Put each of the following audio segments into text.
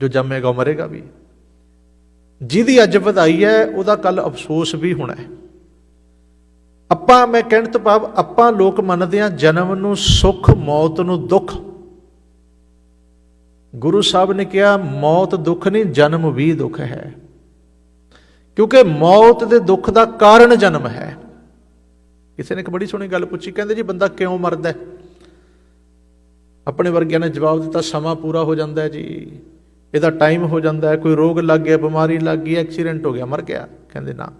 ਜੋ ਜੰਮੇਗਾ ਉਹ ਮਰੇਗਾ ਵੀ। ਜਿਹਦੀ ਅੱਜ ਵਧਾਈ ਹੈ, ਉਹਦਾ ਕੱਲ ਅਫਸੋਸ ਵੀ ਹੋਣਾ ਹੈ। ਆਪਾਂ, ਮੈਂ ਕਹਿਣ ਤੋਂ ਭਾਵ, ਆਪਾਂ ਲੋਕ ਮੰਨਦੇ ਹਾਂ ਜਨਮ ਨੂੰ ਸੁੱਖ, ਮੌਤ ਨੂੰ ਦੁੱਖ। ਗੁਰੂ ਸਾਹਿਬ ਨੇ ਕਿਹਾ, ਮੌਤ ਦੁੱਖ ਨਹੀਂ, ਜਨਮ ਵੀ ਦੁੱਖ ਹੈ। ਕਿਉਂਕਿ ਮੌਤ ਦੇ ਦੁੱਖ ਦਾ ਕਾਰਨ ਜਨਮ ਹੈ। ਕਿਸੇ ਨੇ ਇੱਕ ਬੜੀ ਸੋਹਣੀ ਗੱਲ ਪੁੱਛੀ, ਕਹਿੰਦੇ ਜੀ, ਬੰਦਾ ਕਿਉਂ ਮਰਦਾ ਹੈ? ਆਪਣੇ ਵਰਗਿਆਂ ਨੇ ਜਵਾਬ ਦਿੱਤਾ, ਸਮਾਂ ਪੂਰਾ ਹੋ ਜਾਂਦਾ ਹੈ ਜੀ। ਇਹਦਾ ਟਾਈਮ ਹੋ ਜਾਂਦਾ ਹੈ, ਕੋਈ ਰੋਗ ਲੱਗ ਗਿਆ, ਬਿਮਾਰੀ ਲੱਗ ਗਈ ਐਕਸੀਡੈਂਟ ਹੋ ਗਿਆ, ਮਰ ਗਿਆ, ਕਹਿੰਦੇ ਨਾ।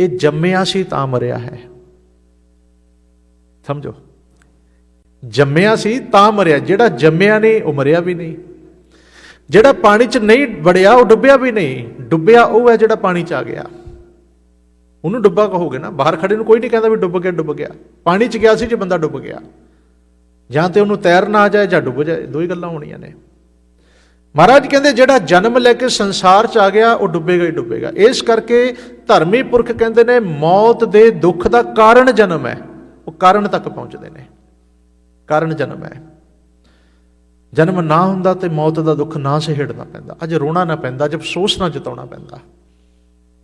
ਇਹ ਜੰਮਿਆ ਸੀ ਤਾਂ ਮਰਿਆ ਹੈ। ਸਮਝੋ? ਜੰਮਿਆ ਸੀ ਤਾਂ ਮਰਿਆ, ਜਿਹੜਾ ਜੰਮਿਆ ਨਹੀਂ, ਉਹ ਮਰਿਆ ਵੀ ਨਹੀਂ। ਜਿਹੜਾ ਪਾਣੀ 'ਚ ਨਹੀਂ ਵੜਿਆ, ਉਹ ਡੁੱਬਿਆ ਵੀ ਨਹੀਂ। ਡੁੱਬਿਆ ਉਹ ਹੈ ਜਿਹੜਾ ਪਾਣੀ 'ਚ ਆ ਗਿਆ। ਉਹਨੂੰ ਡੁੱਬਾ ਕਹੋਗੇ ਨਾ, ਬਾਹਰ ਖੜੇ ਨੂੰ ਕੋਈ ਨਹੀਂ ਕਹਿੰਦਾ ਵੀ ਡੁੱਬ ਗਿਆ ਡੁੱਬ ਗਿਆ। ਪਾਣੀ 'ਚ ਗਿਆ ਸੀ ਜੇ ਬੰਦਾ ਡੁੱਬ ਗਿਆ। ਜਾਂ ਤੇ ਉਹਨੂੰ ਤੈਰਨਾ ਆ ਜਾਏ ਜਾਂ ਡੁੱਬ ਜਾਏ, ਦੋ ਹੀ ਗੱਲਾਂ ਹੋਣੀਆਂ ਨੇ। ਮਹਾਰਾਜ ਕਹਿੰਦੇ ਜਿਹੜਾ ਜਨਮ ਲੈ ਕੇ ਸੰਸਾਰ 'ਚ ਆ ਗਿਆ, ਉਹ ਡੁੱਬੇਗਾ ਹੀ ਡੁੱਬੇਗਾ। ਇਸ ਕਰਕੇ ਧਰਮੀ ਪੁਰਖ ਕਹਿੰਦੇ ਨੇ, ਮੌਤ ਦੇ ਦੁੱਖ ਦਾ ਕਾਰਨ ਜਨਮ ਹੈ। ਉਹ ਕਾਰਨ ਤੱਕ ਪਹੁੰਚਦੇ ਨੇ। ਕਾਰਨ ਜਨਮ ਹੈ। ਜਨਮ ਨਾ ਹੁੰਦਾ ਤੇ ਮੌਤ ਦਾ ਦੁੱਖ ਨਾ ਸਹਿੜਨਾ ਪੈਂਦਾ। ਅੱਜ ਰੋਣਾ ਨਾ ਪੈਂਦਾ ਜਦ ਅਫਸੋਸ ਨਾ ਜਤਾਉਣਾ ਪੈਂਦਾ।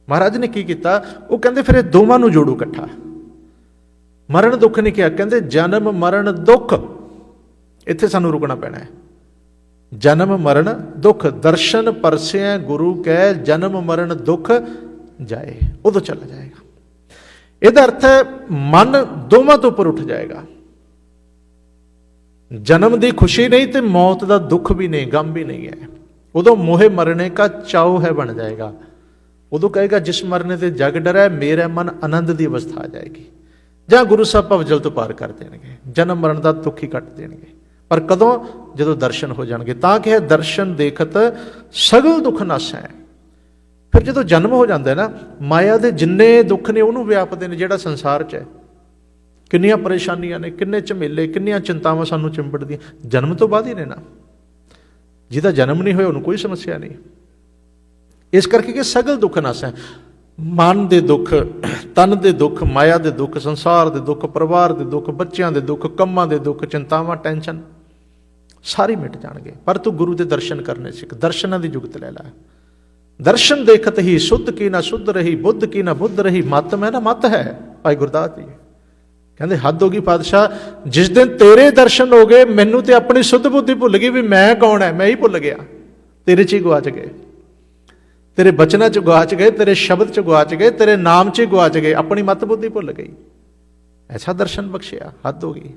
ਮਹਾਰਾਜ ਨੇ ਕੀ ਕੀਤਾ? ਉਹ ਕਹਿੰਦੇ, ਫਿਰ ਇਹ ਦੋਵਾਂ ਨੂੰ ਜੋੜੋ ਇਕੱਠਾ। ਮਰਨ ਦੁੱਖ ਨਹੀਂ ਕਿਹਾ, ਕਹਿੰਦੇ, ਜਨਮ, ਮਰਨ, ਦੁੱਖ। ਇੱਥੇ ਸਾਨੂੰ ਰੁਕਣਾ ਪੈਣਾ ਹੈ। ਜਨਮ ਮਰਨ ਦੁੱਖ, ਦਰਸ਼ਨ ਪਰਸਿਆ ਗੁਰੂ ਕੈ ਜਨਮ ਮਰਨ ਦੁੱਖ ਜਾਏ। ਉਦੋਂ ਚਲਾ ਜਾਏਗਾ। ਇਹਦਾ ਅਰਥ ਹੈ, ਮਨ ਦੋਵਾਂ ਤੋਂ ਉੱਪਰ ਉੱਠ ਜਾਏਗਾ। ਜਨਮ ਦੀ ਖੁਸ਼ੀ ਨਹੀਂ ਤੇ ਮੌਤ ਦਾ ਦੁੱਖ ਵੀ ਨਹੀਂ, ਗਮ ਵੀ ਨਹੀਂ ਹੈ। ਉਦੋਂ ਮੋਹੇ ਮਰਨੇ ਕਾ ਚਾਉ ਹੈ ਬਣ ਜਾਏਗਾ। ਉਦੋਂ ਕਹੇਗਾ, ਜਿਸ ਮਰਨੇ ਤੇ ਜਗ ਡਰੈ, ਮੇਰਾ ਮਨ ਆਨੰਦ ਦੀ ਅਵਸਥਾ ਆ ਜਾਏਗੀ। ਜਾਂ ਗੁਰੂ ਸਾਹਿਬ ਭਵਜਲ ਤੋਂ ਪਾਰ ਕਰ ਦੇਣਗੇ। ਜਨਮ ਮਰਨ ਦਾ ਦੁੱਖ ਹੀ ਕੱਟ ਦੇਣਗੇ। ਪਰ ਕਦੋਂ? ਜਦੋਂ ਦਰਸ਼ਨ ਹੋ ਜਾਣਗੇ। ਤਾਂ ਕਿ ਇਹ ਦਰਸ਼ਨ ਦੇਖਤ ਸਗਲ ਦੁੱਖ ਨਾਸੈ ਫਿਰ ਜਦੋਂ ਜਨਮ ਹੋ ਜਾਂਦਾ ਹੈ ਨਾ, ਮਾਇਆ ਦੇ ਜਿੰਨੇ ਦੁੱਖ ਨੇ ਉਹਨੂੰ ਵਿਆਪਦੇ ਨੇ, ਜਿਹੜਾ ਸੰਸਾਰ 'ਚ ਹੈ। ਕਿੰਨੀਆਂ ਪਰੇਸ਼ਾਨੀਆਂ ਨੇ, ਕਿੰਨੇ ਝਮੇਲੇ, ਕਿੰਨੀਆਂ ਚਿੰਤਾਵਾਂ ਸਾਨੂੰ ਚਿੰਬੜਦੀਆਂ। ਜਨਮ ਤੋਂ ਬਾਅਦ ਹੀ ਨੇ ਨਾ। ਜਿਹਦਾ ਜਨਮ ਨਹੀਂ ਹੋਇਆ, ਉਹਨੂੰ ਕੋਈ ਸਮੱਸਿਆ ਨਹੀਂ। ਇਸ ਕਰਕੇ ਕਿ ਸਗਲ ਦੁੱਖ ਨਾਸ ਹੈ। ਮਨ ਦੇ ਦੁੱਖ, ਤਨ ਦੇ ਦੁੱਖ, ਮਾਇਆ ਦੇ ਦੁੱਖ, ਸੰਸਾਰ ਦੇ ਦੁੱਖ, ਪਰਿਵਾਰ ਦੇ ਦੁੱਖ, ਬੱਚਿਆਂ ਦੇ ਦੁੱਖ, ਕੰਮਾਂ ਦੇ ਦੁੱਖ, ਚਿੰਤਾਵਾਂ, ਟੈਨਸ਼ਨ। ਸਾਰੇ ਮਿਟ ਜਾਣਗੇ। ਪਰ ਤੂੰ ਗੁਰੂ ਦੇ ਦਰਸ਼ਨ ਕਰਨੇ ਸਿੱਖ। ਦਰਸ਼ਨਾਂ ਦੀ ਜੁਗਤ ਲੈ ਲੈ। ਦਰਸ਼ਨ ਦੇਖਤ ਹੀ ਸੁੱਧ ਕੀ ਨਾ ਸੁੱਧ ਰਹੀ, ਬੁੱਧ ਕੀ ਨਾ ਬੁੱਧ ਰਹੀ। ਮਤ ਮੈਂ ਨਾ ਮਤ ਹੈ, ਭਾਈ ਗੁਰਦਾਸ ਜੀ। ਕਹਿੰਦੇ, ਹੱਦ ਹੋ ਗਈ ਪਾਤਸ਼ਾਹ, ਜਿਸ ਦਿਨ ਤੇਰੇ ਦਰਸ਼ਨ ਹੋ ਗਏ, ਮੈਨੂੰ ਤੇ ਆਪਣੀ ਸੁੱਧ ਬੁੱਧੀ ਭੁੱਲ ਗਈ ਵੀ ਮੈਂ ਕੌਣ ਹੈ? ਮੈਂ ਹੀ ਭੁੱਲ ਗਿਆ। ਤੇਰੇ ਚ ਹੀ ਗਵਾਚ ਗਏ। ਤੇਰੇ ਬਚਨਾਂ ਚ ਗਵਾਚ ਗਏ, ਤੇਰੇ ਸ਼ਬਦ ਚ ਗਵਾਚ ਗਏ, ਤੇਰੇ ਨਾਮ ਚ ਹੀ ਗਵਾਚ ਗਏ। ਆਪਣੀ ਮਤ ਬੁੱਧੀ ਭੁੱਲ ਗਈ। ਐਸਾ ਦਰਸ਼ਨ ਬਖਸ਼ਿਆ। ਹੱਦ ਹੋ ਗਈ।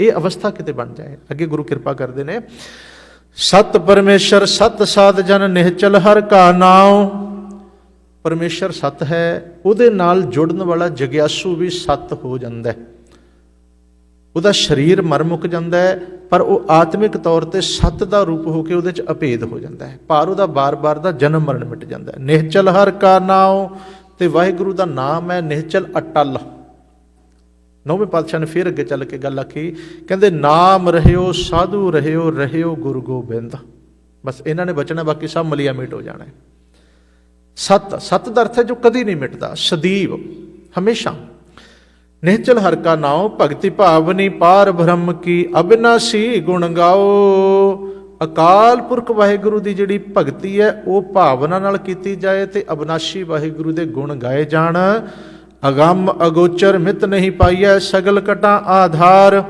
ਇਹ ਅਵਸਥਾ ਕਿਤੇ ਬਣ ਜਾਏ। ਅੱਗੇ ਗੁਰੂ ਕਿਰਪਾ ਕਰਦੇ ਨੇ, ਸਤ ਪਰਮੇਸ਼ਰ, ਸਤ ਸਾਧ ਜਨ ਨਿਹਚਲ ਹਰ ਕਾ ਨਾਉ। ਪਰਮੇਸ਼ਰ ਸਤ ਹੈ, ਉਹਦੇ ਨਾਲ ਜੁੜਨ ਵਾਲਾ ਜਗਿਆਸੂ ਵੀ ਸਤ ਹੋ ਜਾਂਦਾ ਹੈ। ਉਹਦਾ ਸਰੀਰ ਮਰ ਮੁੱਕ ਜਾਂਦਾ ਹੈ, ਪਰ ਉਹ ਆਤਮਿਕ ਤੌਰ ਤੇ ਸਤ ਦਾ ਰੂਪ ਹੋ ਕੇ ਉਹਦੇ ਚ ਅਭੇਦ ਹੋ ਜਾਂਦਾ ਹੈ। ਪਰ ਉਹਦਾ ਬਾਰ-ਬਾਰ ਦਾ ਜਨਮ ਮਰਨ ਮਿਟ ਜਾਂਦਾ ਹੈ। ਨਿਹਚਲ ਹਰ ਕਾ ਨਾਉ, ਤੇ ਵਾਹਿਗੁਰੂ ਦਾ ਨਾਮ ਹੈ ਨਿਹਚਲ ਅਟਲ। ਨੌਵੇਂ ਪਾਤਸ਼ਾਹ ਨੇ ਫਿਰ ਅੱਗੇ ਚੱਲ ਕੇ ਗੱਲ ਆਖੀ, ਕਹਿੰਦੇ, ਨਾਮ ਰਹਿਓ, ਸਾਧੂ ਰਹਿਓ ਰਹਿਓ ਗੁਰੂ ਗੋਬਿੰਦ। ਬਸ ਇਹਨਾਂ ਨੇ ਬਚਣਾ, ਬਾਕੀ ਸਭ ਮਲੀਆ ਮਿਟ ਹੋ ਜਾਣਾ ਹੈ। ਸਤ ਸਤ ਦਾ ਅਰਥ ਹੈ ਜੋ ਕਦੀ ਨਹੀਂ ਮਿਟਦਾ, ਸਦੀਵ, ਹਮੇਸ਼ਾ। ਨਿਹਚਲ ਹਰ ਕਾ ਨਾਉ, ਭਗਤੀ ਭਾਵਨੀ ਪਾਰ ਬ੍ਰਹਮ ਕੀ ਅਬਿਨਾਸੀ ਗੁਣ ਗਾਓ। ਅਕਾਲ ਪੁਰਖ ਵਾਹਿਗੁਰੂ ਦੀ ਜਿਹੜੀ ਭਗਤੀ ਹੈ, ਉਹ ਭਾਵਨਾ ਨਾਲ ਕੀਤੀ ਜਾਏ ਤੇ ਅਬਿਨਾਸ਼ੀ ਵਾਹਿਗੁਰੂ ਦੇ ਗੁਣ ਗਾਏ ਜਾਣ। ਅਗੰਮ ਅਗੋਚਰ ਮਿਤ ਨਹੀਂ ਪਾਈਐ, ਸਗਲ ਕਟਾਂ ਆਧਾਰ।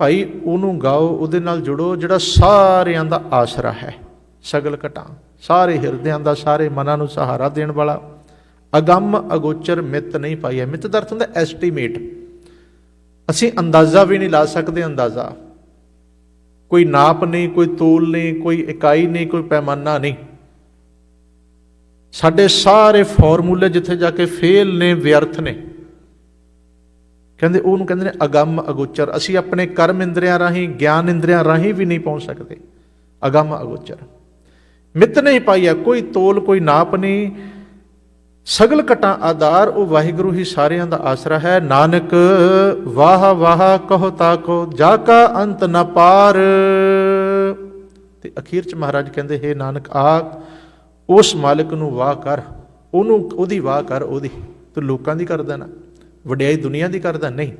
ਭਾਈ, ਉਹਨੂੰ ਗਾਓ, ਉਹਦੇ ਨਾਲ ਜੁੜੋ, ਜਿਹੜਾ ਸਾਰਿਆਂ ਦਾ ਆਸਰਾ ਹੈ, ਸਗਲ ਕਟਾਂ। ਸਾਰੇ ਹਿਰਦਿਆਂ ਦਾ, ਸਾਰੇ ਮਨਾਂ ਨੂੰ ਸਹਾਰਾ ਦੇਣ ਵਾਲਾ। ਅਗੰਮ ਅਗੋਚਰ ਮਿਤ ਨਹੀਂ ਪਾਈਐ। ਮਿਤ ਦਾ ਅਰਥ ਹੁੰਦਾ ਐਸਟੀਮੇਟ ਅਸੀਂ ਅੰਦਾਜ਼ਾ ਵੀ ਨਹੀਂ ਲਾ ਸਕਦੇ ਅੰਦਾਜ਼ਾ। ਕੋਈ ਨਾਪ ਨਹੀਂ, ਕੋਈ ਤੋਲ ਨਹੀਂ, ਕੋਈ ਇਕਾਈ ਨਹੀਂ, ਕੋਈ ਪੈਮਾਨਾ ਨਹੀਂ। ਸਾਡੇ ਸਾਰੇ ਫਾਰਮੂਲੇ ਜਿੱਥੇ ਜਾ ਕੇ ਫੇਲ ਨੇ, ਵਿਅਰਥ ਨੇ। ਕਹਿੰਦੇ, ਉਹਨੂੰ ਕਹਿੰਦੇ ਨੇ ਅਗੰਮ ਅਗੋਚਰ। ਅਸੀਂ ਆਪਣੇ ਕਰਮ ਇੰਦਰੀਆਂ ਰਾਹੀਂ, ਗਿਆਨ ਇੰਦਰੀਆਂ ਰਾਹੀਂ ਵੀ ਨਹੀਂ ਪਹੁੰਚ ਸਕਦੇ। ਅਗੰਮ ਅਗੋਚਰ। ਮਿੱਤ ਨਹੀਂ ਪਾਈਆ ਕੋਈ ਤੋਲ, ਕੋਈ ਨਾਪ ਨਹੀਂ। ਸਗਲ ਕਟਾਂ ਆਧਾਰ, ਉਹ ਵਾਹਿਗੁਰੂ ਹੀ ਸਾਰਿਆਂ ਦਾ ਆਸਰਾ ਹੈ। ਨਾਨਕ, ਵਾਹ ਵਾਹ, ਕਹੋ ਤਾਕੋ ਜਾ ਕਾ ਅੰਤ ਨ ਪਾਰ। ਤੇ ਅਖੀਰ ਚ ਮਹਾਰਾਜ ਕਹਿੰਦੇ, ਹੈ ਨਾਨਕ ਆਖ ਉਸ ਮਾਲਕ ਨੂੰ ਵਾਹ ਕਰ, ਉਹਨੂੰ, ਉਹਦੀ ਵਾਹ ਕਰ ਉਹਦੀ। ਤੂੰ ਲੋਕਾਂ ਦੀ ਕਰਦਾ ਨਾ, ਵਡਿਆਈ ਦੁਨੀਆ ਦੀ ਕਰਦਾ, ਨਹੀਂ।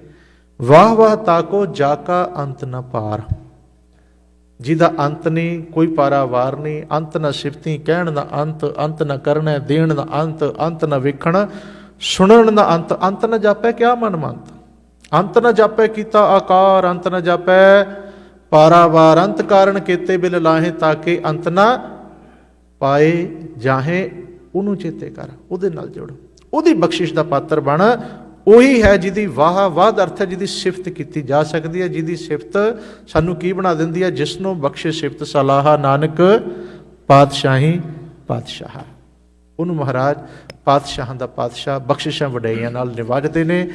ਵਾਹ ਵਾਹ ਤਾਕੋ ਜਾਕਾ ਅੰਤ ਨਾ ਪਾਰ ਜਿਹਦਾ ਅੰਤ ਨਹੀਂ, ਕੋਈ ਪਾਰਾਵਾਰ ਨਹੀਂ, ਅੰਤ ਨਾ ਸਿਫਤੀ, ਕਹਿਣ ਦਾ ਅੰਤ ਅੰਤ ਨਾ ਕਰਨਾ, ਦੇਣ ਦਾ ਅੰਤ ਅੰਤ ਨਾ ਵੇਖਣ, ਸੁਣਨ ਦਾ ਅੰਤ ਅੰਤ ਨਾ ਜਾਪੈ ਕਿਆ ਮਨ ਮੰਤ ਅੰਤ ਨਾ ਜਾਪੈ ਕੀਤਾ ਆਕਾਰ, ਅੰਤ ਨਾ ਜਾਪੈ ਪਾਰਾਵਾਰ, ਅੰਤ ਕਾਰਨ ਕੀਤੇ ਬਿਲ ਲਾਹੇ ਤਾਕੇ ਅੰਤ ਨਾ ਪਾਏ ਜਾਹੇ, ਉਹਨੂੰ ਚੇਤੇ ਕਰ, ਉਹਦੇ ਨਾਲ ਜੁੜ। ਉਹਦੀ ਬਖਸ਼ਿਸ਼ ਦਾ ਪਾਤਰ ਬਣ। ਉਹੀ ਹੈ ਜਿਹਦੀ ਵਾਹ ਵਾਹ ਦਾ ਅਰਥ ਹੈ ਜਿਹਦੀ ਸਿਫਤ ਕੀਤੀ ਜਾ ਸਕਦੀ ਹੈ, ਜਿਹਦੀ ਸਿਫਤ ਸਾਨੂੰ ਕੀ ਬਣਾ ਦਿੰਦੀ ਹੈ? ਜਿਸ ਨੂੰ ਬਖਸ਼ੇ ਸਿਫਤ ਸਲਾਹਾ, ਨਾਨਕ ਪਾਤਸ਼ਾਹੀ ਪਾਤਸ਼ਾਹ। ਉਹਨੂੰ ਮਹਾਰਾਜ ਪਾਤਸ਼ਾਹਾਂ ਦਾ ਪਾਤਸ਼ਾਹ ਬਖਸ਼ਿਸ਼ਾਂ ਵਡਿਆਈਆਂ ਨਾਲ ਨਿਵਾਜਦੇ ਨੇ।